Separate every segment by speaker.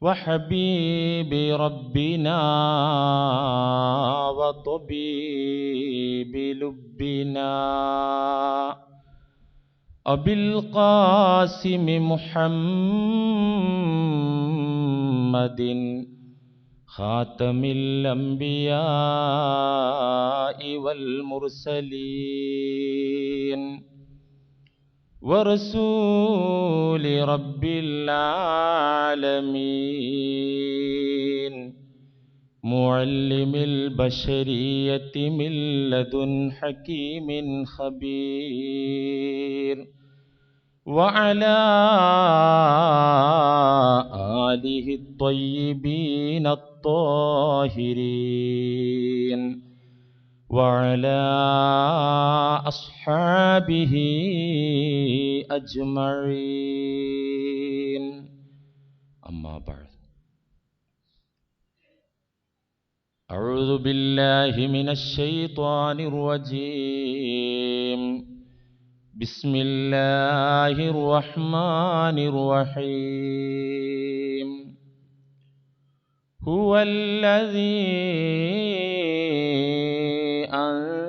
Speaker 1: وحبيب ربنا وطبيب لبنا. أبي القاسم محمد خاتم الأنبياء والمرسلين. ورسول رب العالمين. معلم البشرية من لدن حكيم خبير. وعلى آله الطيبين الطاهرين. وعلى أصحابه أجمعين. أما بعد. أعوذ بالله من الشيطان الرجيم. بسم الله الرحمن الرحيم. هو الذي أنزل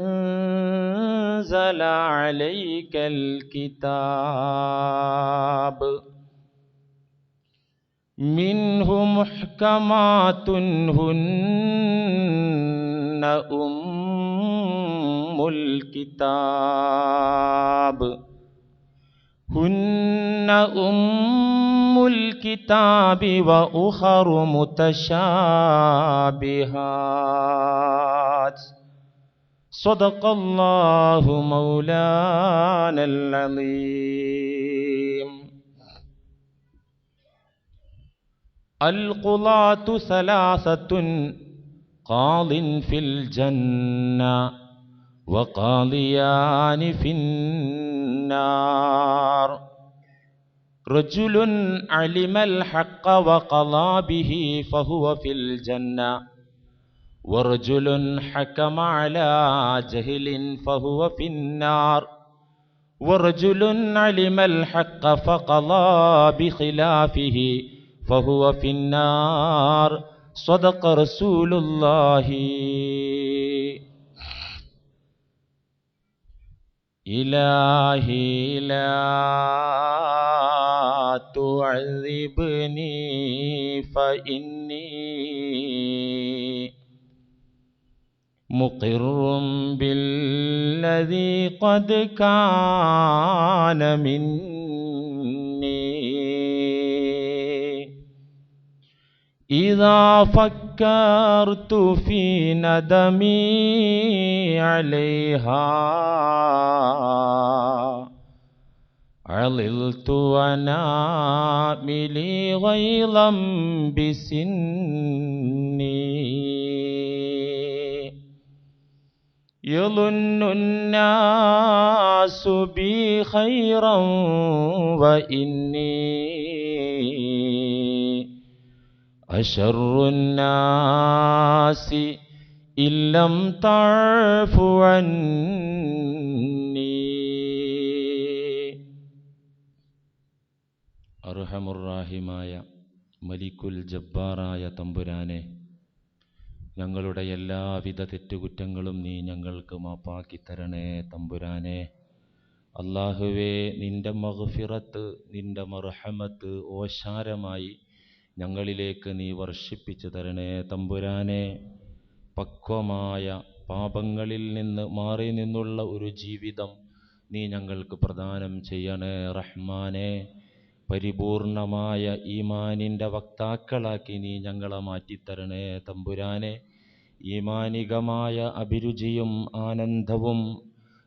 Speaker 1: عليك الكتاب. منه محكمات هن أم الكتاب. هن أم الكتاب وأخر متشابهات. صدق الله مولانا العظيم. القضاة ثلاثة قاض في الجنة وقاضيان في النار. رجل علم الحق وقضى به فهو في الجنة. ورجل حكم على جهل فهو في النار. ورجل علم الحق فقضى بخلافه فهو في النار. صدق رسول الله. إلهي لا تعذبني فإني مقر بالذي قد كان مني. إذا فكرت في ندمي عليها عللت وناملي غيظا بسني. يظن الناس بي خيرا وإني أشر الناس إن لم تعف عني അർഹമുറാഹിമായ മലിക്കുൽ ജബ്ബാറായ തമ്പുരാനെ ഞങ്ങളുടെ എല്ലാവിധ തെറ്റുകുറ്റങ്ങളും നീ ഞങ്ങൾക്ക് മാപ്പാക്കി തരണേ തമ്പുരാനെ. അള്ളാഹുവേ നിന്റെ മഹഫിറത്ത് നിന്റെ മർഹമത്ത് ഓശാരമായി ഞങ്ങളിലേക്ക് നീ വർഷിപ്പിച്ചു തരണേ തമ്പുരാനെ. പക്വമായ പാപങ്ങളിൽ നിന്ന് മാറി നിന്നുള്ള ഒരു ജീവിതം നീ ഞങ്ങൾക്ക് പ്രദാനം ചെയ്യണേ റഹ്മാനെ. പരിപൂർണമായ ഈമാനിന്റെ വക്താക്കളാക്കി നീ ഞങ്ങളെ മാറ്റിത്തരണേ തമ്പുരാനെ. ഈമാനികമായ അഭിരുചിയും ആനന്ദവും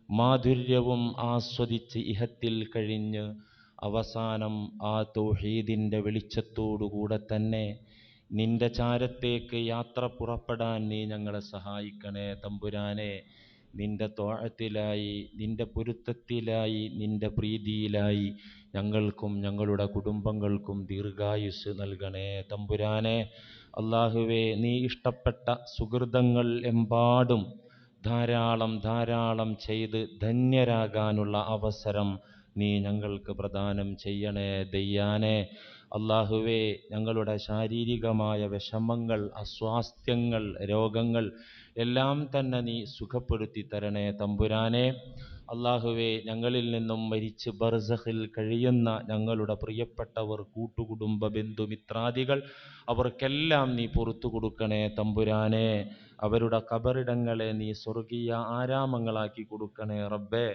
Speaker 1: മാധുര്യവും ആസ്വദിച്ച് ഇഹത്തിൽ കഴിഞ്ഞ് അവസാനം ആ തൗഹീദിന്റെ വെളിച്ചത്തോടുകൂടെ തന്നെ നിന്റെ ചാരത്തേക്ക് യാത്ര പുറപ്പെടാൻ നീ ഞങ്ങളെ സഹായിക്കണേ തമ്പുരാനെ. നിന്റെ തോഴത്തിലായി നിന്റെ പൊരുത്തത്തിലായി നിന്റെ പ്രീതിയിലായി ഞങ്ങൾക്കും ഞങ്ങളുടെ കുടുംബങ്ങൾക്കും ദീർഘായുസ് നൽകണേ തമ്പുരാനെ. അള്ളാഹുവെ നീ ഇഷ്ടപ്പെട്ട സുഹൃതങ്ങൾ എമ്പാടും ധാരാളം ധാരാളം ചെയ്ത് ധന്യരാകാനുള്ള അവസരം നീ ഞങ്ങൾക്ക് പ്രദാനം ചെയ്യണേ ദയ്യാനെ. അള്ളാഹുവെ ഞങ്ങളുടെ ശാരീരികമായ വിഷമങ്ങൾ അസ്വാസ്ഥ്യങ്ങൾ രോഗങ്ങൾ എല്ലാം തന്നെ നീ സുഖപ്പെടുത്തി തരണേ തമ്പുരാനെ. അള്ളാഹുവെ ഞങ്ങളിൽ നിന്നും മരിച്ച് ബർസഹിൽ കഴിയുന്ന ഞങ്ങളുടെ പ്രിയപ്പെട്ടവർ കൂട്ടുകുടുംബ ബന്ധുമിത്രാദികൾ അവർക്കെല്ലാം നീ പുറത്തു കൊടുക്കണേ തമ്പുരാനെ. അവരുടെ കബറിടങ്ങളെ നീ സ്വർഗീയ ആരാമങ്ങളാക്കി കൊടുക്കണേ റബ്ബേ.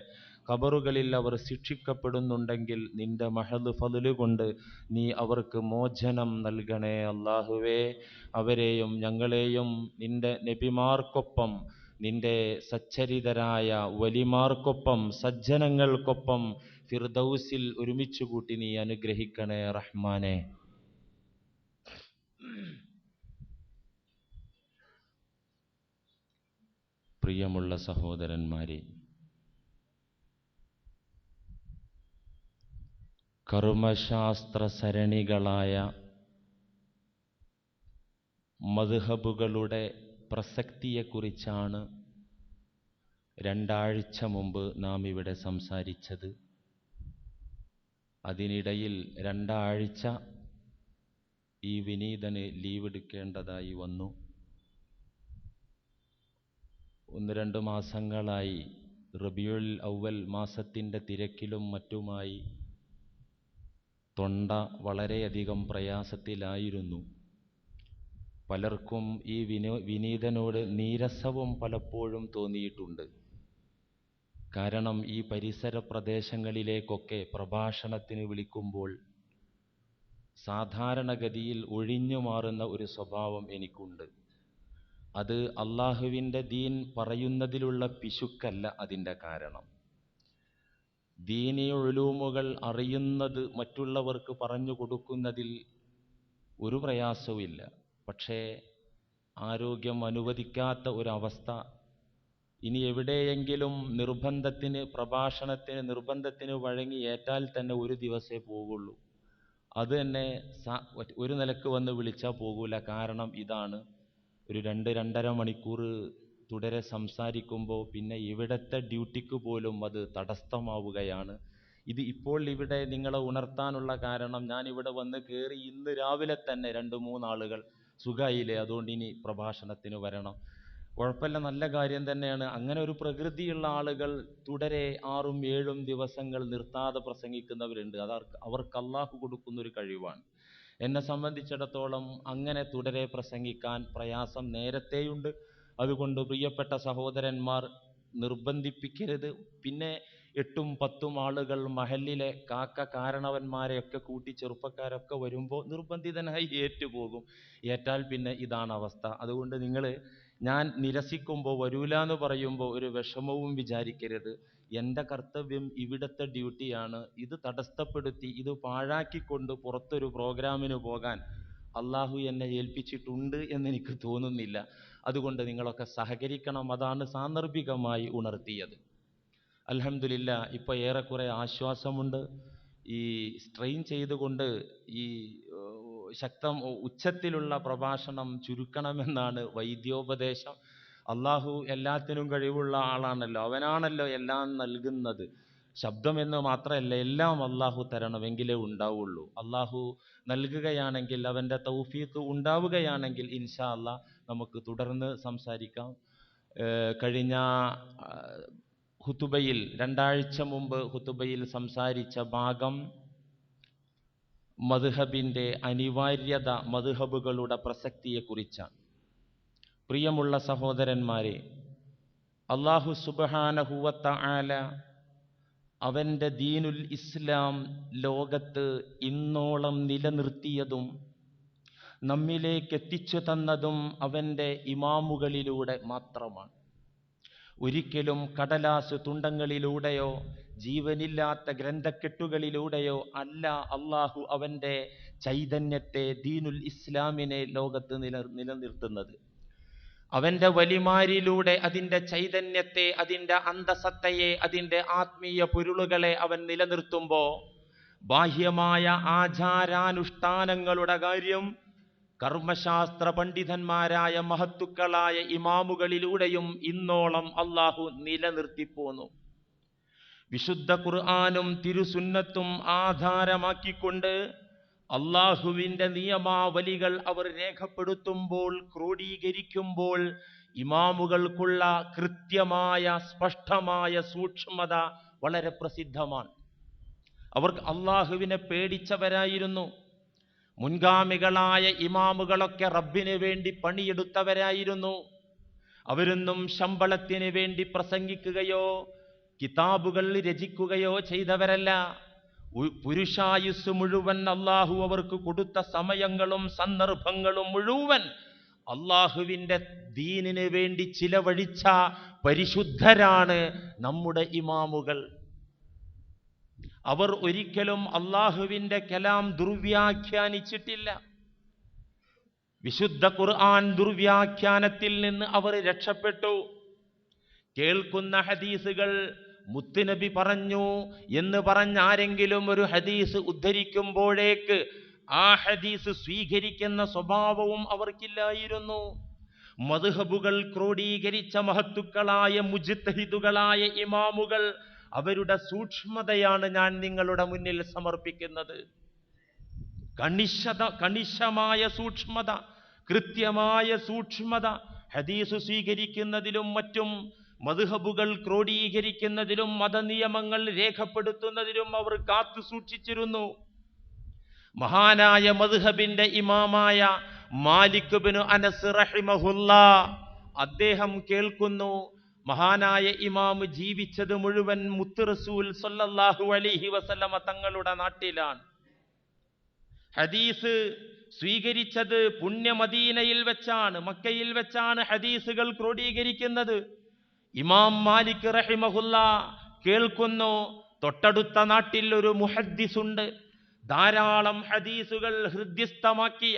Speaker 1: ഖബറുകളിൽ അവർ ശിക്ഷിക്കപ്പെടുന്നുണ്ടെങ്കിൽ നിന്റെ മഹദ് ഫതിൽ കൊണ്ട് നീ അവർക്ക് മോചനം നൽകണേ അള്ളാഹുവേ. അവരെയും ഞങ്ങളെയും നിന്റെ നബിമാർക്കൊപ്പം നിന്റെ സച്ചരിതരായ വലിമാർക്കൊപ്പം സജ്ജനങ്ങൾക്കൊപ്പം ഫിർദൗസിൽ ഒരുമിച്ച് കൂട്ടി നീ അനുഗ്രഹിക്കണേ റഹ്മാനെ. പ്രിയമുള്ള സഹോദരന്മാരെ കർമ്മശാസ്ത്ര സരണികളായ മദ്ഹബുകളുടെ പ്രസക്തിയെക്കുറിച്ചാണ് രണ്ടാഴ്ച മുമ്പ് നാം ഇവിടെ സംസാരിച്ചത്. അതിനിടയിൽ രണ്ടാഴ്ച ഈ വിനീതന് ലീവ് എടുക്കേണ്ടതായി വന്നു. ഒന്ന് രണ്ട് മാസങ്ങളായി. റബിയുൽ ഔവൽ മാസത്തിന്റെ തിരക്കിലും മറ്റുമായി തൊണ്ട വളരെയധികം പ്രയാസത്തിലായിരുന്നു. പലർക്കും ഈ വിനോ വിനീതനോട് നീരസവും പലപ്പോഴും തോന്നിയിട്ടുണ്ട്. കാരണം ഈ പരിസര പ്രദേശങ്ങളിലേക്കൊക്കെ പ്രഭാഷണത്തിന് വിളിക്കുമ്പോൾ സാധാരണഗതിയിൽ ഒഴിഞ്ഞു മാറുന്ന ഒരു സ്വഭാവം എനിക്കുണ്ട്. അത് അള്ളാഹുവിന്റെ ദീൻ പറയുന്നതിലുള്ള പിശുക്കല്ല അതിന്റെ കാരണം. ദീനീയ ഒഴൂമുകൾ അറിയുന്നത് മറ്റുള്ളവർക്ക് പറഞ്ഞു കൊടുക്കുന്നതിൽ ഒരു പ്രയാസവുമില്ല. പക്ഷേ ആരോഗ്യം അനുവദിക്കാത്ത ഒരവസ്ഥ. ഇനി എവിടെയെങ്കിലും നിർബന്ധത്തിന് പ്രഭാഷണത്തിന് നിർബന്ധത്തിന് വഴങ്ങി ഏറ്റാൽ തന്നെ ഒരു ദിവസമേ പോകുള്ളൂ അത് തന്നെ ഒരു നിലയ്ക്ക് വന്ന് വിളിച്ചാൽ പോകൂല. കാരണം ഇതാണ്. ഒരു രണ്ട് രണ്ടര മണിക്കൂർ തുടരെ സംസാരിക്കുമ്പോൾ പിന്നെ ഇവിടുത്തെ ഡ്യൂട്ടിക്ക് പോലും അത് തടസ്സമാവുകയാണ്. ഇത് ഇപ്പോൾ ഇവിടെ നിങ്ങളെ ഉണർത്താനുള്ള കാരണം ഞാൻ ഇവിടെ വന്ന് കയറി ഇന്ന് രാവിലെ തന്നെ രണ്ട് മൂന്നാളുകൾ സുഖായില്ലേ? അതുകൊണ്ട് ഇനി പ്രഭാഷണത്തിന് വരണം. കുഴപ്പമില്ല നല്ല കാര്യം തന്നെയാണ്. അങ്ങനെ ഒരു പ്രകൃതിയുള്ള ആളുകൾ തുടരെ ആറും ഏഴും ദിവസങ്ങൾ നിർത്താതെ പ്രസംഗിക്കുന്നവരുണ്ട്. അത് അവർക്ക് അള്ളാഹു കൊടുക്കുന്ന ഒരു കഴിവാണ്. എന്നെ സംബന്ധിച്ചിടത്തോളം അങ്ങനെ തുടരെ പ്രസംഗിക്കാൻ പ്രയാസം നേരത്തെയുണ്ട്. അതുകൊണ്ട് പ്രിയപ്പെട്ട സഹോദരന്മാർ നിർബന്ധിപ്പിക്കരുത്. പിന്നെ എട്ടും പത്തും ആളുകൾ മഹലിലെ കാക്ക കാരണവന്മാരെയൊക്കെ കൂട്ടി ചെറുപ്പക്കാരൊക്കെ വരുമ്പോൾ നിർബന്ധിതനായി ഏറ്റുപോകും. ഏറ്റാൽ പിന്നെ ഇതാണ് അവസ്ഥ. അതുകൊണ്ട് നിങ്ങൾ ഞാൻ നിരസിക്കുമ്പോൾ വരൂല എന്ന് പറയുമ്പോൾ ഒരു വിഷമവും വിചാരിക്കരുത്. എന്റെ കർത്തവ്യം ഇവിടുത്തെ ഡ്യൂട്ടിയാണ്. ഇത് തടസ്സപ്പെടുത്തി ഇത് പാഴാക്കിക്കൊണ്ട് പുറത്തൊരു പ്രോഗ്രാമിന് പോകാൻ അള്ളാഹു എന്നെ ഏൽപ്പിച്ചിട്ടുണ്ട് എന്നെനിക്ക് തോന്നുന്നില്ല. അതുകൊണ്ട് നിങ്ങളൊക്കെ സഹകരിക്കണം. അതാണ് സാന്ദർഭികമായി ഉണർത്തിയത്. അൽഹംദുലില്ല ഇപ്പോൾ ഏറെക്കുറെ ആശ്വാസമുണ്ട്. ഈ സ്ട്രെയിൻ ചെയ്തുകൊണ്ട് ഈ ശക്തം ഉച്ചത്തിലുള്ള പ്രഭാഷണം ചുരുക്കണമെന്നാണ് വൈദ്യോപദേശം. അള്ളാഹു എല്ലാത്തിനും കഴിവുള്ള ആളാണല്ലോ അവനാണല്ലോ എല്ലാം നൽകുന്നത്. ശബ്ദമെന്ന് മാത്രമല്ല എല്ലാം അള്ളാഹു തരണമെങ്കിലേ ഉണ്ടാവുള്ളൂ. അള്ളാഹു നൽകുകയാണെങ്കിൽ അവന്റെ തൗഫീഖ് ഉണ്ടാവുകയാണെങ്കിൽ ഇൻഷാ അള്ളാ നമുക്ക് തുടർന്ന് സംസാരിക്കാം. കഴിഞ്ഞ ആ, ഹുത്തുബയിൽ രണ്ടാഴ്ച മുമ്പ് ഹുതുബയിൽ സംസാരിച്ച ഭാഗം മധുഹബിന്റെ അനിവാര്യത മധുഹബുകളുടെ പ്രസക്തിയെക്കുറിച്ചാണ്. പ്രിയമുള്ള സഹോദരന്മാരെ അള്ളാഹു സുബഹാനഹുവത്ത ആല അവന്റെ ദീനുൽ ഇസ്ലാം ലോകത്ത് ഇന്നോളം നിലനിർത്തിയതും നമ്മിലേക്ക് എത്തിച്ചു തന്നതും അവന്റെ ഇമാമുകളിലൂടെ മാത്രമാണ്. ഒരിക്കലും കടലാസ് തുണ്ടങ്ങളിലൂടെയോ ജീവനില്ലാത്ത ഗ്രന്ഥക്കെട്ടുകളിലൂടെയോ അല്ല അള്ളാഹു അവന്റെ ചൈതന്യത്തെ ദീനുൽ ഇസ്ലാമിനെ ലോകത്ത് നില നിലനിർത്തുന്നത്. അവന്റെ വലിമാരിലൂടെ അതിന്റെ ചൈതന്യത്തെ അതിന്റെ അന്തസത്തയെ അതിന്റെ ആത്മീയ പൊരുളുകളെ അവൻ നിലനിർത്തുമ്പോൾ ബാഹ്യമായ ആചാരാനുഷ്ഠാനങ്ങളുടെ കാര്യം കർമ്മശാസ്ത്ര പണ്ഡിതന്മാരായ മഹത്തുക്കളായ ഇമാമുകളിലൂടെയും ഇന്നോളം അള്ളാഹു നിലനിർത്തിപ്പോന്നു വിശുദ്ധ ഖുർആാനും തിരുസുന്നത്തും ആധാരമാക്കിക്കൊണ്ട് അള്ളാഹുവിന്റെ നിയമാവലികൾ അവർ രേഖപ്പെടുത്തുമ്പോൾ ക്രോഡീകരിക്കുമ്പോൾ ഇമാമുകൾക്കുള്ള കൃത്യമായ സ്പഷ്ടമായ സൂക്ഷ്മത വളരെ പ്രസിദ്ധമാണ്. അവർക്ക് അള്ളാഹുവിനെ പേടിച്ചവരായിരുന്നു. മുൻഗാമികളായ ഇമാമുകളൊക്കെ റബ്ബിന് വേണ്ടി പണിയെടുത്തവരായിരുന്നു. അവരൊന്നും ശമ്പളത്തിന് വേണ്ടി പ്രസംഗിക്കുകയോ കിതാബുകൾ രചിക്കുകയോ ചെയ്തവരല്ല. പുരുഷായുസ് മുഴുവൻ അള്ളാഹു അവർക്ക് കൊടുത്ത സമയങ്ങളും സന്ദർഭങ്ങളും മുഴുവൻ അള്ളാഹുവിന്റെ ദീനിന് വേണ്ടി ചിലവഴിച്ച പരിശുദ്ധരാണ് നമ്മുടെ ഇമാമുകൾ. അവർ ഒരിക്കലും അള്ളാഹുവിന്റെ കലാം ദുർവ്യാഖ്യാനിച്ചിട്ടില്ല. വിശുദ്ധ ഖുർആൻ ദുർവ്യാഖ്യാനത്തിൽ നിന്ന് അവർ രക്ഷപ്പെട്ടു. കേൾക്കുന്ന ഹദീസുകൾ മുത്തുനബി പറഞ്ഞു എന്ന് പറഞ്ഞ ആരെങ്കിലും ഒരു ഹദീസ് ഉദ്ധരിക്കുമ്പോഴേക്ക് ആ ഹദീസ് സ്വീകരിക്കുന്ന സ്വഭാവവും അവർക്കില്ലായിരുന്നു. മധുഹബുകൾ ക്രോഡീകരിച്ച മഹത്തുക്കളായ മുജിത്തഹിദുകളായ ഇമാമുകൾ അവരുടെ സൂക്ഷ്മതയാണ് ഞാൻ നിങ്ങളുടെ മുന്നിൽ സമർപ്പിക്കുന്നത്. കണിശത കണിശമായ സൂക്ഷ്മത കൃത്യമായ സൂക്ഷ്മത ഹദീസ് സ്വീകരിക്കുന്നതിലും മറ്റും മധുഹബുകൾ ക്രോഡീകരിക്കുന്നതിലും മതനിയമങ്ങൾ രേഖപ്പെടുത്തുന്നതിലും അവർ കാത്തു സൂക്ഷിച്ചിരുന്നു. മഹാനായ മധുഹബിന്റെ ഇമാമായ മാലിക് ബിനു അനസ് റഹിമഹുല്ല അദ്ദേഹം കേൾക്കുന്നു മഹാനായ ഇമാമ് ജീവിച്ചത് മുഴുവൻ മുത്ത് റസൂൽ സൊല്ലാഹു അലൈഹി വസല്ലമ തങ്ങളുടെ നാട്ടിലാണ്. ഹദീസ് സ്വീകരിച്ചത് പുണ്യമദീനയിൽ വെച്ചാണ് മക്കയിൽ വെച്ചാണ് ഹദീസുകൾ ക്രോഡീകരിക്കുന്നത്. ഇമാം മാലിക് റഹിമഹുല്ല കേൾക്കുന്നു തൊട്ടടുത്ത നാട്ടിൽ ഒരു മുഹദ്ദിസ് ഉണ്ട് ധാരാളം ഹദീസുകൾ ഹൃദ്യസ്ഥമാക്കിയ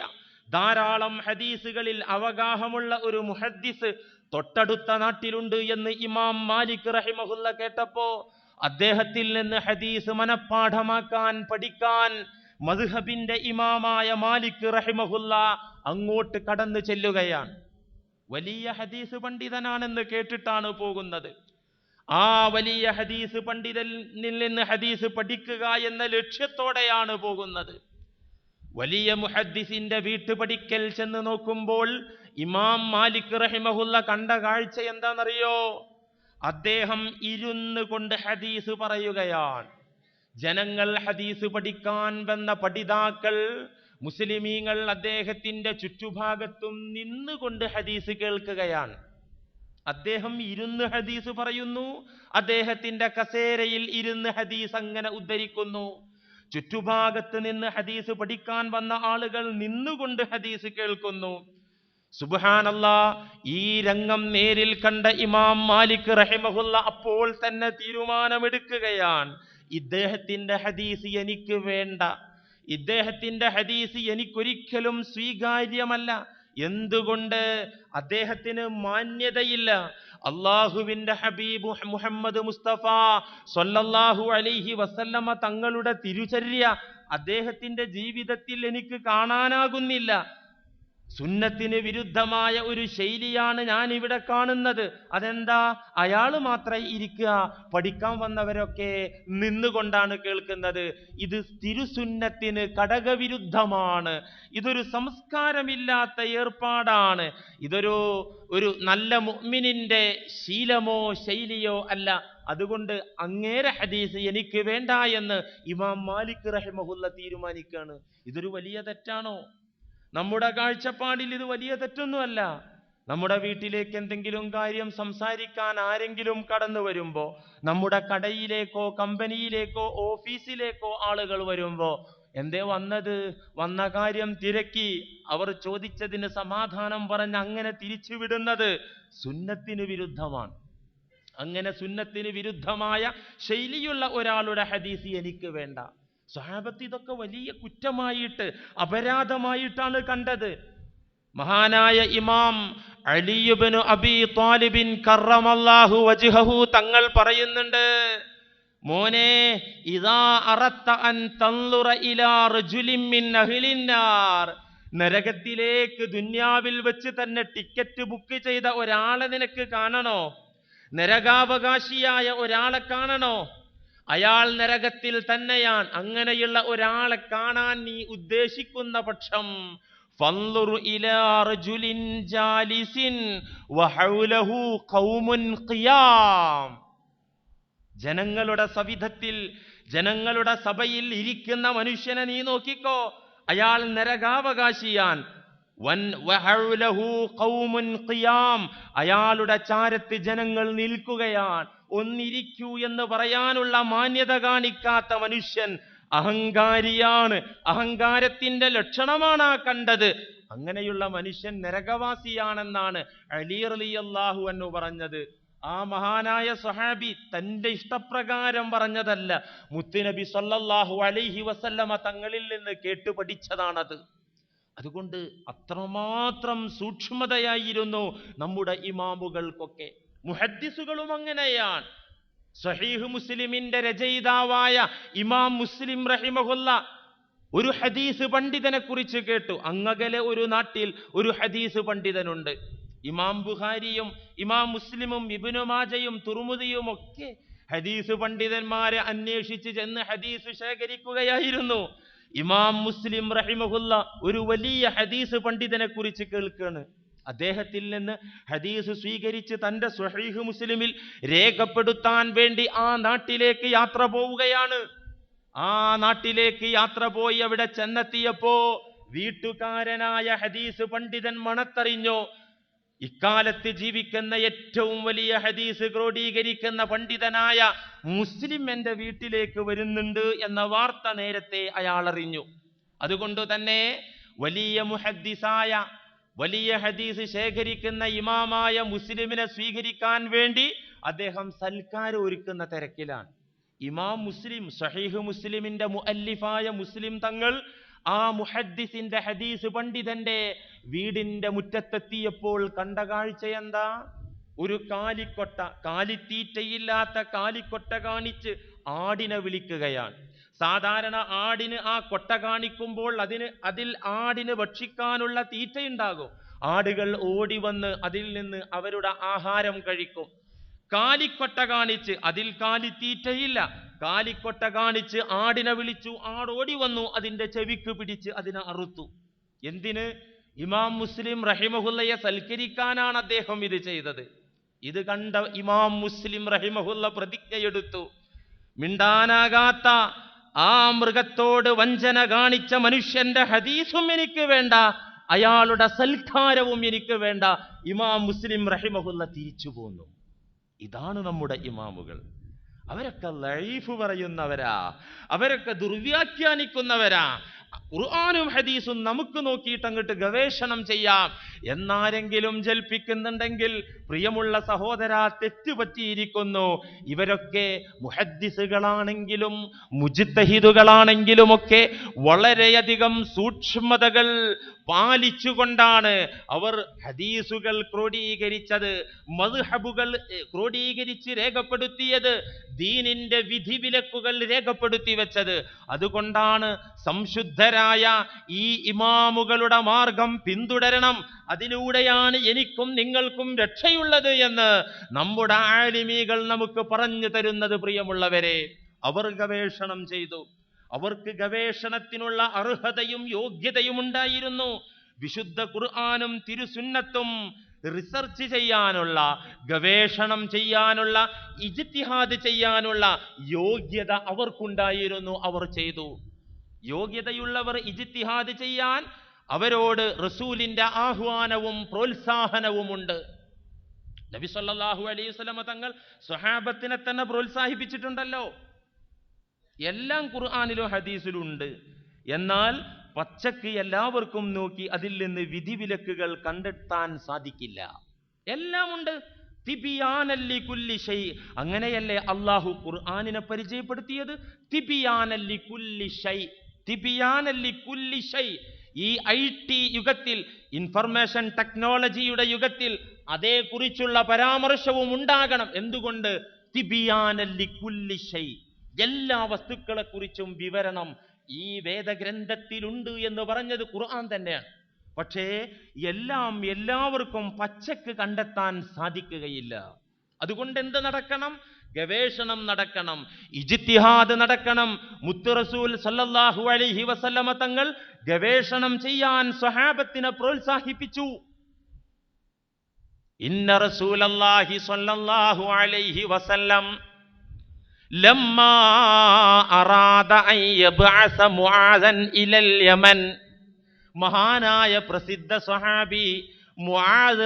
Speaker 1: ധാരാളം ഹദീസുകളിൽ അവഗാഹമുള്ള ഒരു മുഹദ്ദിസ് തൊട്ടടുത്ത നാട്ടിലുണ്ട് എന്ന് ഇമാം മാലിക് റഹിമഹുല്ല കേട്ടപ്പോ അദ്ദേഹത്തിൽ നിന്ന് ഹദീസ് മനഃപ്പാഠമാക്കാൻ പഠിക്കാൻ മധുഹബിന്റെ ഇമാമായ മാലിക് റഹിമഹുല്ല അങ്ങോട്ട് കടന്നു ചെല്ലുകയാണ്. വലിയ ഹദീസ് പണ്ഡിതനാണെന്ന് കേട്ടിട്ടാണ് പോകുന്നത്. ആ വലിയ ഹദീസ് പണ്ഡിതനിൽ നിന്ന് ഹദീസ് പഠിക്കുക എന്ന ലക്ഷ്യത്തോടെയാണ് പോകുന്നത്. വലിയ മുഹദ്ദിസിന്റെ വീട്ടുപടിക്കൽ ചെന്ന് നോക്കുമ്പോൾ ഇമാം മാലിക് റഹിമഹുല്ല കണ്ട കാഴ്ച എന്താണെന്നറിയോ? അദ്ദേഹം ഇരുന്ന് കൊണ്ട് ഹദീസ് പറയുകയാണ്. ജനങ്ങൾ ഹദീസ് പഠിക്കാൻ വന്ന പഠിതാക്കൾ മുസ്ലിമീങ്ങൾ അദ്ദേഹത്തിന്റെ ചുറ്റുഭാഗത്തും നിന്നുകൊണ്ട് ഹദീസ് കേൾക്കുകയാണ്. അദ്ദേഹം ഇരുന്ന് ഹദീസ് പറയുന്നു അദ്ദേഹത്തിന്റെ കസേരയിൽ ഇരുന്ന് ഹദീസ് അങ്ങനെ ഉദ്ധരിക്കുന്നു. ചുറ്റുഭാഗത്ത് നിന്ന് ഹദീസ് പഠിക്കാൻ വന്ന ആളുകൾ നിന്നുകൊണ്ട് ഹദീസ് കേൾക്കുന്നു. സുബ്ഹാനല്ലാ ഈ രംഗം നേരിൽ കണ്ട ഇമാം മാലിക് റഹിമഹുല്ല അപ്പോൾ തന്നെ തീരുമാനമെടുക്കുകയാണ്. ഇദ്ദേഹത്തിന്റെ ഹദീസ് എനിക്ക് വേണ്ട. ഇദ്ദേഹത്തിന്റെ ഹദീസ് എനിക്കൊരിക്കലും സ്വീകാര്യമല്ല. എന്തുകൊണ്ട്? അദ്ദേഹത്തിന് മാന്യതയില്ല. അള്ളാഹുവിന്റെ ഹബീബ് മുഹമ്മദ് മുസ്തഫ സൊല്ലാഹു അലിഹി വസല്ലമ തങ്ങളുടെ തിരുചര്യ അദ്ദേഹത്തിന്റെ ജീവിതത്തിൽ എനിക്ക് കാണാനാകുന്നില്ല. സുന്നത്തിന് വിരുദ്ധമായ ഒരു ശൈലിയാണ് ഞാൻ ഇവിടെ കാണുന്നത്. അതെന്താ? അയാൾ മാത്രം ഇരിക്കുക പഠിക്കാൻ വന്നവരൊക്കെ നിന്നുകൊണ്ടാണ് കേൾക്കുന്നത്. ഇത് തിരുസുന്നത്തിന് ഘടകവിരുദ്ധമാണ് ഇതൊരു സംസ്കാരമില്ലാത്ത ഏർപ്പാടാണ്. ഇതൊരു ഒരു നല്ല മുഅ്മിനിന്റെ ശീലമോ ശൈലിയോ അല്ല. അതുകൊണ്ട് അങ്ങേരെ ഹദീസ് എനിക്ക് വേണ്ട എന്ന് ഇമാം മാലിക് റഹിമഹുല്ല തീരുമാനിക്കുകയാണ്. ഇതൊരു വലിയ തെറ്റാണോ? നമ്മുടെ കാഴ്ചപ്പാടിൽ ഇത് വലിയ തെറ്റൊന്നുമല്ല. നമ്മുടെ വീട്ടിലേക്ക് എന്തെങ്കിലും കാര്യം സംസാരിക്കാൻ ആരെങ്കിലും കടന്നു വരുമ്പോൾ നമ്മുടെ കടയിലേക്കോ കമ്പനിയിലേക്കോ ഓഫീസിലേക്കോ ആളുകൾ വരുമ്പോൾ എന്തേ വന്നത്? വന്ന കാര്യം തിരക്കി. അവർ ചോദിച്ചതിന് സമാധാനം പറഞ്ഞ് അങ്ങനെ തിരിച്ചുവിടുന്നത് സുന്നത്തിന് വിരുദ്ധമാണ്. അങ്ങനെ സുന്നത്തിന് വിരുദ്ധമായ ശൈലിയുള്ള ഒരാളുടെ ഹദീസ് എനിക്ക് വേണ്ട. സ്വഹാബത്ത് ഇതൊക്കെ വലിയ കുറ്റമായിട്ട് അപരാധമായിട്ടാണ് കണ്ടത്. മഹാനായ ഇമാം അലിയുബിനു അബി താലിബിൻ കറമല്ലാഹു വജിഹു തങ്ങൾ പറയുന്നുണ്ട് മോനെ ഇതാ അറത്ത അൻ തന്നുറ ഇലാ റജുലിൻ മിൻ നരകത്തിലേക്ക് ദുന്യാവിൽ വെച്ച് തന്നെ ടിക്കറ്റ് ബുക്ക് ചെയ്ത ഒരാളെ നിനക്ക് കാണണോ? നരകാവകാശിയായ ഒരാളെ കാണണോ? അയാൾ നരകത്തിൽ തന്നെയാണ്. അങ്ങനെയുള്ള ഒരാളെ കാണാൻ നീ ഉദ്ദേശിക്കുന്ന പക്ഷം ജനങ്ങളുടെ സവിധത്തിൽ ജനങ്ങളുടെ സഭയിൽ ഇരിക്കുന്ന മനുഷ്യനെ നീ നോക്കിക്കോ. അയാൾ നരകാവകാശിയാൻ വൻ വഹൗലഹു ഖൗമുൻ അയാളുടെ ചാരത്ത് ജനങ്ങൾ നിൽക്കുകയാണ്. ഒന്നിരിക്കൂ എന്ന് പറയാനുള്ള മാന്യത കാണിക്കാത്ത മനുഷ്യൻ അഹങ്കാരിയാണ്. അഹങ്കാരത്തിന്റെ ലക്ഷണമാണ് ആ കണ്ടത്. അങ്ങനെയുള്ള മനുഷ്യൻ നരകവാസിയാണെന്നാണ് അലി അള്ളാഹു അൻഹു പറഞ്ഞത്. ആ മഹാനായ സഹാബി തന്റെ ഇഷ്ടപ്രകാരം പറഞ്ഞതല്ല. മുത്തുനബി സല്ലല്ലാഹു അലൈഹി വസല്ലമ തങ്ങളിൽ നിന്ന് കേട്ടു പഠിച്ചതാണത്. അതുകൊണ്ട് അത്രമാത്രം സൂക്ഷ്മതയായിരുന്നു നമ്മുടെ ഇമാമുകൾക്കൊക്കെ. മുഹദ്ദിസുകളും അങ്ങനെയാണ് സഹീഹ് മുസ്ലിമിന്റെ രചയിതാവായ ഇമാം മുസ്ലിം റഹിമഹുല്ല ഒരു ഹദീസ് പണ്ഡിതനെ കുറിച്ച് കേട്ടു. അങ്ങകലെ ഒരു നാട്ടിൽ ഒരു ഹദീസ് പണ്ഡിതനുണ്ട്. ഇമാം ബുഹാരിയും ഇമാം മുസ്ലിമും ഇബ്നു മാജയും തുർമുദിയും ഒക്കെ ഹദീസ് പണ്ഡിതന്മാരെ അന്വേഷിച്ച് ചെന്ന് ഹദീസ് ശേഖരിക്കുകയായിരുന്നു. ഇമാം മുസ്ലിം റഹിമഹുല്ല ഒരു വലിയ ഹദീസ് പണ്ഡിതനെ കുറിച്ച് കേൾക്കാണ്. അദ്ദേഹത്തിൽ നിന്ന് ഹദീസ് സ്വീകരിച്ച് തന്റെ സ്വഹീഹ് മുസ്ലിമിൽ രേഖപ്പെടുത്താൻ വേണ്ടി ആ നാട്ടിലേക്ക് യാത്ര പോവുകയാണ്. ആ നാട്ടിലേക്ക് യാത്ര പോയി അവിടെ ചെന്നെത്തിയപ്പോ വീട്ടുകാരനായ ഹദീസ് പണ്ഡിതൻ മണത്തറിഞ്ഞോ. ഇക്കാലത്ത് ജീവിക്കുന്ന ഏറ്റവും വലിയ ഹദീസ് ക്രോഡീകരിക്കുന്ന പണ്ഡിതനായ മുസ്ലിം എന്റെ വീട്ടിലേക്ക് വരുന്നുണ്ട് എന്ന വാർത്ത നേരത്തെ അയാൾ അറിഞ്ഞു അതുകൊണ്ട് തന്നെ വലിയ മുഹദ്ദിസായ വലിയ ഹദീസ് ശേഖരിക്കുന്ന ഇമാമായ മുസ്ലിമിനെ സ്വീകരിക്കാൻ വേണ്ടി അദ്ദേഹം സൽക്കാരം ഒരുക്കുന്ന തിരക്കിലാണ്. ഇമാം മുസ്ലിം സഹീഹ് മുസ്ലിമിന്റെ മുഅല്ലിഫായ മുസ്ലിം തങ്ങൾ ആ മുഹദ്ദിസിന്റെ ഹദീസ് പണ്ഡിതന്റെ വീടിന്റെ മുറ്റത്തെത്തിയപ്പോൾ കണ്ട കാഴ്ച എന്താ? ഒരു കാലിക്കൊട്ട കാലിത്തീറ്റയില്ലാത്ത കാലിക്കൊട്ട കാണിച്ച് ആടിനെ വിളിക്കുകയാണ്. സാധാരണ ആടിന് ആ കൊട്ട കാണിക്കുമ്പോൾ അതിന് അതിൽ ആടിന് ഭക്ഷിക്കാനുള്ള തീറ്റയുണ്ടാകും. ആടുകൾ ഓടി വന്ന് അതിൽ നിന്ന് അവരുടെ ആഹാരം കഴിക്കും. കാലിക്കൊട്ട കാണിച്ച് അതിൽ കാലി തീറ്റയില്ല കാലിക്കൊട്ട കാണിച്ച് ആടിനെ വിളിച്ചു ആടോടി വന്നു അതിന്റെ ചെവിക്ക് പിടിച്ച് അതിനെ അറുത്തു. എന്തിന്? ഇമാം മുസ്ലിം റഹിമഹുല്ലയെ സൽക്കരിക്കാനാണ് അദ്ദേഹം ഇത് ചെയ്തത്. ഇത് കണ്ട ഇമാം മുസ്ലിം റഹിമഹുല്ല പ്രതിജ്ഞയെടുത്തു. മിണ്ടാനാകാത്ത ആ മൃഗത്തോട് വഞ്ചന കാണിച്ച മനുഷ്യന്റെ ഹദീസും എനിക്ക് വേണ്ട അയാളുടെ സൽക്കാരവും എനിക്ക് വേണ്ട. ഇമാം മുസ്ലിം റഹിമഹുല്ല തിരിച്ചു പോന്നു. ഇതാണ് നമ്മുടെ ഇമാമുകൾ. അവരൊക്കെ ലൈഫ് പറയുന്നവരാ അവരൊക്കെ ദുർവ്യാഖ്യാനിക്കുന്നവരാ ഖുർആാനും ഹദീസും നമുക്ക് നോക്കിയിട്ട് അങ്ങോട്ട് ഗവേഷണം ചെയ്യാം. എന്നാരെങ്കിലും ജൽപ്പിക്കുന്നുണ്ടെങ്കിൽ പ്രിയമുള്ള സഹോദര തെറ്റുപറ്റിയിരിക്കുന്നു. ഇവരൊക്കെ മുഹദ്ദിസുകളാണെങ്കിലും മുജിത്തഹിദുകളാണെങ്കിലുമൊക്കെ വളരെയധികം സൂക്ഷ്മതകൾ പാലിച്ചുകൊണ്ടാണ് അവർ ഹദീസുകൾ ക്രോഡീകരിച്ചത് മധുഹബുകൾ ക്രോഡീകരിച്ച് രേഖപ്പെടുത്തിയത് ദീനിന്റെ വിധിവിലക്കുകൾ രേഖപ്പെടുത്തി വെച്ചത്. അതുകൊണ്ടാണ് സംശുദ്ധരായ ഈ ഇമാമുകളുടെ മാർഗം പിന്തുടരണം. അതിലൂടെയാണ് എനിക്കും നിങ്ങൾക്കും രക്ഷയുള്ളത് എന്ന് നമ്മുടെ ആലിമീകൾ നമുക്ക് പറഞ്ഞു തരുന്നത് പ്രിയമുള്ളവരെ. അവർ ഗവേഷണം ചെയ്തു. അവർക്ക് ഗവേഷണത്തിനുള്ള അർഹതയും യോഗ്യതയും ഉണ്ടായിരുന്നു. വിശുദ്ധ ഖുർആാനും തിരുസുന്നത്തും റിസർച്ച് ചെയ്യാനുള്ള ഗവേഷണം ചെയ്യാനുള്ള ഇജ്തിഹാദ് ചെയ്യാനുള്ള യോഗ്യത അവർക്കുണ്ടായിരുന്നു അവർ ചെയ്തു. യോഗ്യതയുള്ളവർ ഇജ്തിഹാദ് ചെയ്യാൻ അവരോട് റസൂലിന്റെ ആഹ്വാനവും പ്രോത്സാഹനവുമുണ്ട് നബി സല്ലാഹു അലൈഹി തങ്ങൾ സ്വഹാബത്തിനെ തന്നെ പ്രോത്സാഹിപ്പിച്ചിട്ടുണ്ടല്ലോ. എല്ലാം ഖുർആാനിലും ഹദീസിലും ഉണ്ട് എന്നാൽ പച്ചക്ക് എല്ലാവർക്കും നോക്കി അതിൽ നിന്ന് വിധിവിലക്കുകൾ കണ്ടെത്താൻ സാധിക്കില്ല. എല്ലാമുണ്ട്. തിബിയാനല്ലി കുല്ലി ഷൈ. അങ്ങനെയല്ലേ അള്ളാഹു ഖുർആാനിനെ പരിചയപ്പെടുത്തിയത്? തിബിയാനല്ലി കുല്ലി ഷൈ. തിബിയാനല്ലി കുല്ലി ഷൈ. ഈ ഐ ടി യുഗത്തിൽ ഇൻഫർമേഷൻ ടെക്നോളജിയുടെ യുഗത്തിൽ അതേക്കുറിച്ചുള്ള പരാമർശവും ഉണ്ടാകണം. എന്തുകൊണ്ട്? തിബിയാനല്ലി കുല്ലി ഷൈ. എല്ലാ വസ്തുക്കളെ കുറിച്ചും വിവരണം ഈ വേദഗ്രന്ഥത്തിലുണ്ട് എന്ന് പറഞ്ഞത് ഖുർആൻ തന്നെയാണ്. പക്ഷേ എല്ലാം എല്ലാവർക്കും പച്ചക്ക് കണ്ടെത്താൻ സാധിക്കുകയില്ല. അതുകൊണ്ട് എന്ത് നടക്കണം? ഗവേഷണം നടക്കണം ഇജിത്തിഹാദ് നടക്കണം. മുത്തുറസൂൽ സല്ലല്ലാഹു അലൈഹി വസല്ലമ തങ്ങൾ ഗവേഷണം ചെയ്യാൻ സ്വഹാബത്തിനെ പ്രോത്സാഹിപ്പിച്ചു. ഇന്ന റസൂലല്ലാഹി സല്ലല്ലാഹു അലൈഹി വസല്ലം ലമ്മാ അറാദ മുആദൻ ഇലൽ യമൻ. മഹാനായ പ്രസിദ്ധ സ്വഹാബി മുആദ്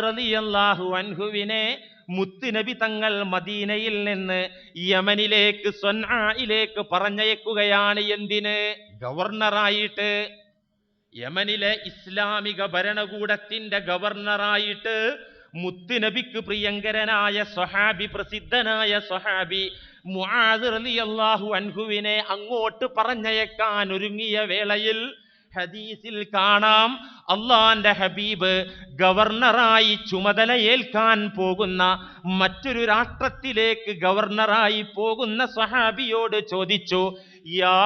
Speaker 1: അൻഹുവിനെ മുത്തുനബി തങ്ങൾ മദീനയിൽ നിന്ന് യമനിലേക്ക് സൊൻആയിലേക്ക് പറഞ്ഞയക്കുകയാണ്. എന്തിന്? ഗവർണറായിട്ട്. യമനിലെ ഇസ്ലാമിക ഭരണകൂടത്തിന്റെ ഗവർണറായിട്ട് മുത്തുനബിക്ക് പ്രിയങ്കരനായ സ്വഹാബി പ്രസിദ്ധനായ സ്വഹാബി മുആദ് അൻഹുവിനെ അങ്ങോട്ട് പറഞ്ഞയക്കാൻ ഒരുങ്ങിയ വേളയിൽ ഹദീസിൽ കാണാം അള്ളാന്റെ ഹബീബ് ഗവർണറായി ചുമതലയേൽക്കാൻ പോകുന്ന മറ്റൊരു രാഷ്ട്രത്തിലേക്ക് ഗവർണറായി പോകുന്ന സഹാബിയോട് ചോദിച്ചു യാ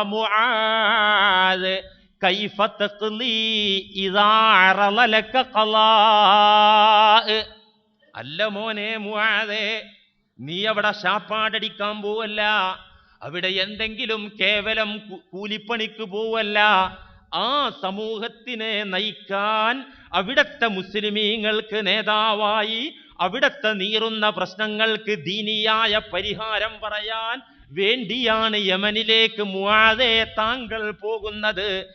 Speaker 1: അല്ല മോനെ മുആദേ നീ അവിടെ ശാപ്പാടടിക്കാൻ പോവല്ല. അവിടെ എന്തെങ്കിലും കേവലം കൂലിപ്പണിക്ക് പോവല്ല. ആ സമൂഹത്തിനെ നയിക്കാൻ അവിടത്തെ മുസ്ലിമീങ്ങൾക്ക് നേതാവായി അവിടത്തെ നീറുന്ന പ്രശ്നങ്ങൾക്ക് ദീനിയായ പരിഹാരം പറയാൻ വേണ്ടിയാണ് യമനിലേക്ക് മുആദേ താങ്കൾ പോകുന്നത്.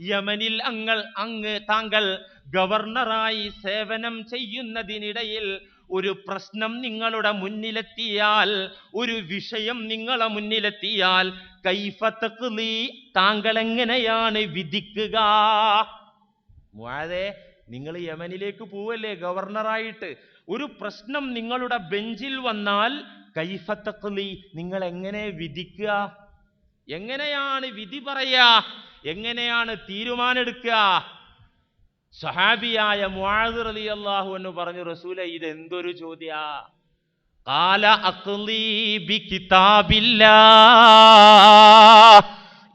Speaker 1: യമനിൽ അങ്ങൾ അങ്ങ് താങ്കൾ ഗവർണറായി സേവനം ചെയ്യുന്നതിനിടയിൽ ഒരു പ്രശ്നം നിങ്ങളുടെ മുന്നിലെത്തിയാൽ ഒരു വിഷയം നിങ്ങളെ മുന്നിലെത്തിയാൽ കൈഫത്തക്കുലി താങ്കൾ എങ്ങനെയാണ് വിധിക്കുക? നിങ്ങൾ യമനിലേക്ക് പോവല്ലേ ഗവർണറായിട്ട്? ഒരു പ്രശ്നം നിങ്ങളുടെ ബെഞ്ചിൽ വന്നാൽ കൈഫത്തക്കുലി നിങ്ങൾ എങ്ങനെ വിധിക്കുക? എങ്ങനെയാണ് വിധി പറയുക? എങ്ങനെയാണ് തീരുമാനെടുക്കുക സഹാബിയായ മുആദ് അള്ളാഹു എന്ന് പറഞ്ഞു റസൂല ഇതെന്തൊരു ചോദ്യ? കാല കിതാബില്ലാ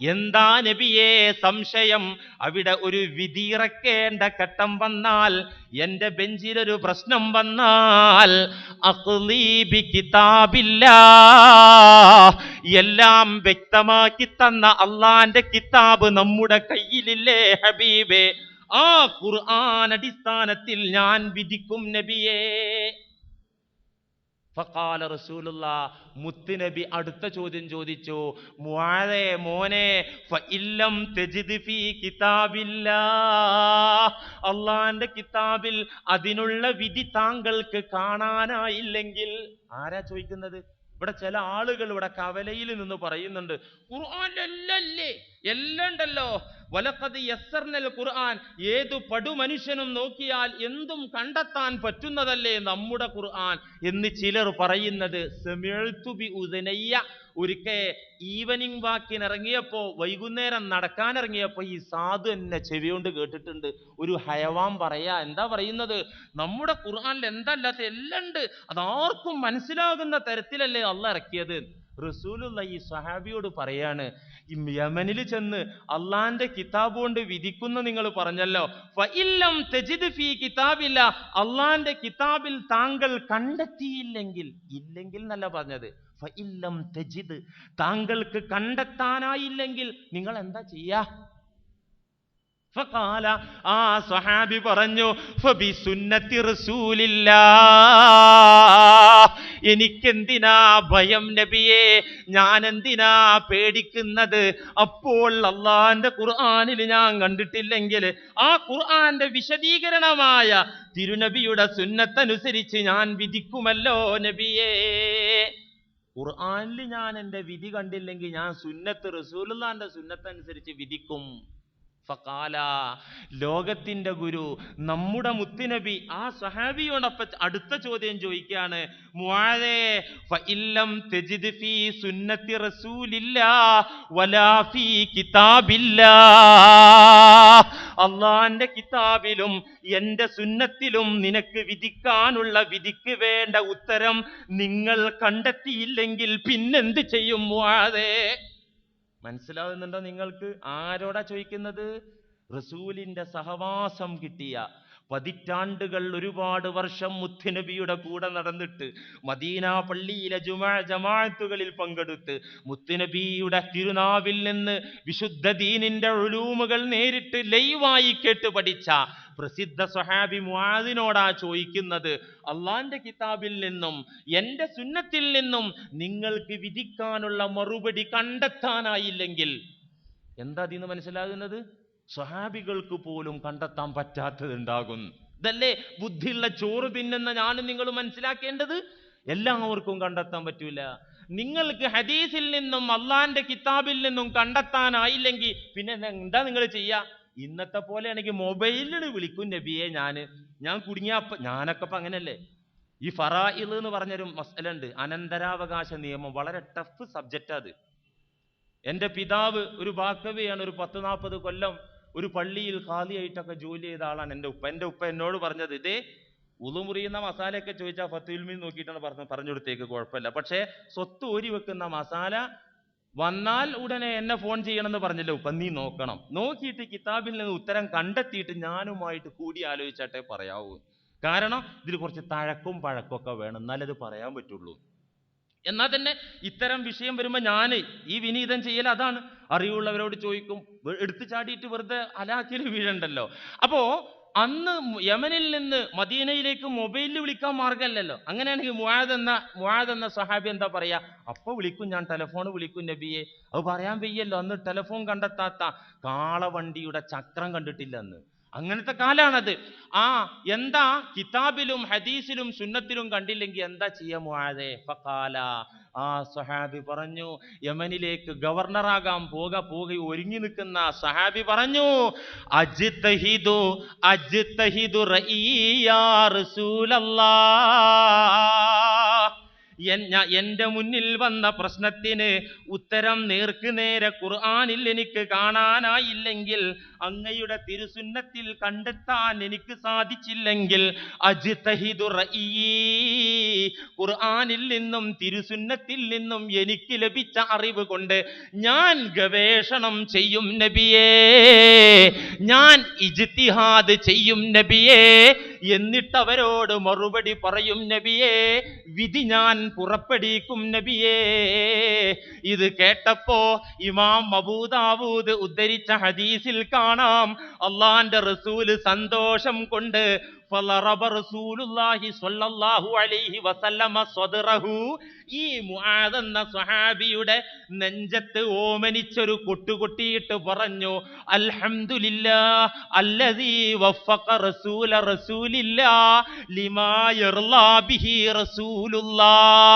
Speaker 1: എന്താ നബിയെ സംശയം? അവിടെ ഒരു വിധിയിറക്കേണ്ട ഘട്ടം വന്നാൽ എന്റെ ബെഞ്ചിലൊരു പ്രശ്നം വന്നാൽ അക്ലീബി കിതാബില്ലാ എല്ലാം വ്യക്തമാക്കി തന്ന അള്ളാന്റെ കിതാബ് നമ്മുടെ കയ്യിലില്ലേ ഹബീബേ? ആ ഖുർആൻ അടിസ്ഥാനത്തിൽ ഞാൻ വിധിക്കും നബിയേ. ഫഖാല റസൂലുള്ള മുത്തുനബി അടുത്ത ചോദ്യം ചോദിച്ചു മുആദേ മോനെ ഫഇല്ലം തജിദ് ഫീ കിതാബില്ലാ അള്ളാന്റെ കിതാബിൽ അതിനുള്ള വിധി താങ്കൾക്ക് കാണാനായില്ലെങ്കിൽ ആരാ ചോദിക്കുന്നത്? ഇവിടെ ചില ആളുകൾ ഇവിടെ കവലയിൽ നിന്ന് പറയുന്നുണ്ട് ഖുർആനിലല്ലേ എല്ലാം ഉണ്ടല്ലോ വലക്കത് യസ്സർനൽ ഖുർആൻ. ഏതു പടു മനുഷ്യനും നോക്കിയാൽ എന്തും കണ്ടെത്താൻ പറ്റുന്നതല്ലേ നമ്മുടെ ഖുർആൻ. എന്ന് ചിലർ പറയുന്നത് ബി ഉദനയ്യ ഒരിക്കൽ ഈവനിങ് വാക്കിന് ഇറങ്ങിയപ്പോ വൈകുന്നേരം നടക്കാൻ ഇറങ്ങിയപ്പോ ഈ സാധു എന്നെ ചെവി കൊണ്ട് കേട്ടിട്ടുണ്ട്. ഒരു ഹയവാൻ പറയാ എന്താ പറയുന്നത്? നമ്മുടെ ഖുർആനിൽ എന്തല്ലാത്ത എല്ലാം ഉണ്ട് അതാർക്കും മനസ്സിലാകുന്ന തരത്തിലല്ലേ അല്ല ഇറക്കിയത്? റസൂലുള്ള ഈ സഹാബിയോട് പറയാണ് യമനിൽ ചെന്ന് അള്ളാന്റെ കിതാബ് കൊണ്ട് വിധിക്കുന്ന നിങ്ങൾ പറഞ്ഞല്ലോ. കിതാബില്ല. അള്ളാന്റെ കിതാബിൽ താങ്കൾ കണ്ടെത്തിയില്ലെങ്കിൽ ഇല്ലെങ്കിൽ എന്നല്ല പറഞ്ഞത്. ഫഇല്ലം തജിദ്. താങ്കൾക്ക് കണ്ടെത്താനായില്ലെങ്കിൽ നിങ്ങൾ എന്താ ചെയ്യാ? ഫഖാല ആ സ്വഹാബി പറഞ്ഞു ഫബി സുന്നത്തി റസൂലില്ലാ എനിക്കെന്തിനാ ഭയം നബിയെ? ഞാൻ എന്തിനാ പേടിക്കുന്നത്? അപ്പോൾ അള്ളാന്റെ ഖുർആാനിൽ ഞാൻ കണ്ടിട്ടില്ലെങ്കിൽ ആ ഖുർആന്റെ വിശദീകരണമായ തിരുനബിയുടെ സുന്നത്തനുസരിച്ച് ഞാൻ വിധിക്കുമല്ലോ നബിയേ. ഖുർആനിൽ ഞാൻ എന്റെ വിധി കണ്ടില്ലെങ്കിൽ ഞാൻ സുന്നത്ത് റസൂലുള്ളാന്റെ സുന്നത്തനുസരിച്ച് വിധിക്കും. ഫക്കാല ലോകത്തിന്റെ ഗുരു നമ്മുടെ മുത്തുനബി ആ സഹാബിയോടൊപ്പം അടുത്ത ചോദ്യം ചോദിക്കുകയാണ് സുന്നത്തി റസൂലില്ലാ വലാ ഫീ കിതാബില്ലാ. അള്ളാന്റെ കിതാബിലും എന്റെ സുന്നത്തിലും നിനക്ക് വിധിക്കാനുള്ള വിധിക്ക് വേണ്ട ഉത്തരം നിങ്ങൾ കണ്ടെത്തിയില്ലെങ്കിൽ പിന്നെന്ത് ചെയ്യും മുആദേ? മനസ്സിലാവുന്നുണ്ടോ നിങ്ങൾക്ക്? ആരോടാ ചോദിക്കുന്നത്? റസൂലിന്റെ സഹവാസം കിട്ടിയ പതിറ്റാണ്ടുകൾ ഒരുപാട് വർഷം മുത്തുനബിയുടെ കൂടെ നടന്നിട്ട് മദീന പള്ളിയിലെ ജുമാ ജമാഅത്തുകളിൽ പങ്കെടുത്ത് മുത്തുനബിയുടെ തിരുനാവിൽ നിന്ന് വിശുദ്ധ ദീനിന്റെ ഒഴൂമുകൾ നേരിട്ട് ലൈവായി കേട്ട് പഠിച്ച പ്രസിദ്ധ സ്വഹാബി മുആദിനോടാ ചോദിക്കുന്നത് അള്ളാന്റെ കിതാബിൽ നിന്നും എന്റെ സുന്നത്തിൽ നിന്നും നിങ്ങൾക്ക് വിധിക്കാനുള്ള മറുപടി കണ്ടെത്താനായില്ലെങ്കിൽ എന്താ അതിന്ന് മനസ്സിലാകുന്നത്? സ്വഹാബികൾക്ക് പോലും കണ്ടെത്താൻ പറ്റാത്തതുണ്ടാകും ഇതല്ലേ? ബുദ്ധിയുള്ള ചോറ് തിന്നുന്ന ഞാനും നിങ്ങൾ മനസ്സിലാക്കേണ്ടത്? എല്ലാവർക്കും കണ്ടെത്താൻ പറ്റൂല. നിങ്ങൾക്ക് ഹദീസിൽ നിന്നും അള്ളാന്റെ കിതാബിൽ നിന്നും കണ്ടെത്താനായില്ലെങ്കിൽ പിന്നെ എന്താ നിങ്ങൾ ചെയ്യുക ഇന്നത്തെ പോലെയാണെങ്കിൽ മൊബൈലിൽ വിളിക്കും നബിയെ ഞാൻ ഞാൻ കുടുങ്ങിയ ഞാനൊക്കെ അപ്പം അങ്ങനെയല്ലേ ഈ ഫറായിൽ എന്ന് പറഞ്ഞൊരു മസലുണ്ട് അനന്തരാവകാശ നിയമം. വളരെ ടഫ് സബ്ജക്റ്റ് അത്. എന്റെ പിതാവ് ഒരു ബാക്കവിയാണ് ഒരു പത്ത് നാൽപ്പത് കൊല്ലം ഒരു പള്ളിയിൽ ഖാലിയായിട്ടൊക്കെ ജോലി ചെയ്ത ആളാണ് എന്റെ ഉപ്പ. എന്റെ ഉപ്പ എന്നോട് പറഞ്ഞത് ഇതേ ഉളുമുറിയുന്ന മസാലയൊക്കെ ചോദിച്ചാൽ ഫത്തുൽമീൻ നോക്കിയിട്ടാണ് പറഞ്ഞു പറഞ്ഞു കൊടുത്തേക്ക് കുഴപ്പമില്ല. പക്ഷേ സ്വത്ത് ഊരി വെക്കുന്ന മസാല വന്നാൽ ഉടനെ എന്നെ ഫോൺ ചെയ്യണമെന്ന് പറഞ്ഞല്ലോ ഉപ്പ നീ നോക്കണം. നോക്കിയിട്ട് കിതാബിൽ നിന്ന് ഉത്തരം കണ്ടെത്തിയിട്ട് ഞാനുമായിട്ട് കൂടി ആലോചിച്ചാട്ടേ പറയാവൂ. കാരണം ഇതിൽ കുറച്ച് തഴക്കും പഴക്കമൊക്കെ വേണം. എന്നാലത് പറയാൻ പറ്റുള്ളൂ. എന്നാൽ തന്നെ ഇത്തരം വിഷയം വരുമ്പോൾ ഞാൻ ഈ വിനീതം ചെയ്യൽ അതാണ്. അറിവുള്ളവരോട് ചോദിക്കും എടുത്തു ചാടിയിട്ട് വെറുതെ അലാക്കിൽ വീഴണ്ടല്ലോ. അപ്പോ അന്ന് യമനിൽ നിന്ന് മദീനയിലേക്ക് മൊബൈലിൽ വിളിക്കാൻ മാർഗമല്ലല്ലോ അങ്ങനെയാണെങ്കിൽ മുആദ് എന്ന മുആദ് എന്ന സഹാബി എന്താ പറയാ? അപ്പൊ വിളിക്കും ഞാൻ ടെലഫോൺ വിളിക്കും നബിയെ. അത് പറയാൻ വയ്യല്ലോ അന്ന് ടെലഫോൺ കണ്ടെത്താത്ത കാളവണ്ടിയുടെ ചക്രം കണ്ടിട്ടില്ല അന്ന്. അങ്ങനത്തെ കാലാണത്. ആ എന്താ കിതാബിലും ഹദീസിലും സുന്നത്തിലും കണ്ടില്ലെങ്കിൽ എന്താ ചെയ്യാ മുആദേ? ഫഖാല. ആ സഹാബി പറഞ്ഞു യമനിലേക്ക് ഗവർണറാകാൻ പോക പോക ഒരുങ്ങി നിൽക്കുന്ന സഹാബി പറഞ്ഞു റഈയാ റസൂലല്ലാ. എൻ- ഞാ- എന്റെ മുന്നിൽ വന്ന പ്രശ്നത്തിന് ഉത്തരം നേർക്ക് നേരെ ഖുർആാനിൽ എനിക്ക് കാണാനായില്ലെങ്കിൽ അങ്ങയുടെ തിരുസുന്നത്തിൽ കണ്ടെത്താൻ എനിക്ക് സാധിച്ചില്ലെങ്കിൽ ഖുർആനിൽ നിന്നും തിരുസുന്നത്തിൽ നിന്നും എനിക്ക് ലഭിച്ച അറിവ് കൊണ്ട് ഞാൻ ഗവേഷണം ചെയ്യും നബിയേ. ഞാൻ ഇജ്തിഹാദ് ചെയ്യും നബിയേ. എന്നിട്ട് അവരോട് മറുപടി പറയും നബിയേ വിധി ഞാൻ പുറപ്പെടുവിക്കും നബിയേ. ഇത് കേട്ടപ്പോ ഇമാം അബൂദാവൂദ് ഉദ്ധരിച്ച ഹദീസിൽ കാണാം അള്ളാന്റെ റസൂൽ സന്തോഷം കൊണ്ട് ഈ മുആദ് എന്ന സ്വഹാബിയുടെ നെഞ്ചത്ത് ഓമനിച്ചൊരു കൊട്ടുകൊട്ടിയിട്ട് പറഞ്ഞു അൽഹംദുലില്ലാ അല്ലദീ വഫഖ റസൂല റസൂലില്ലാ ലിമാ യർലാ ബിഹി റസൂലുള്ളാഹ്.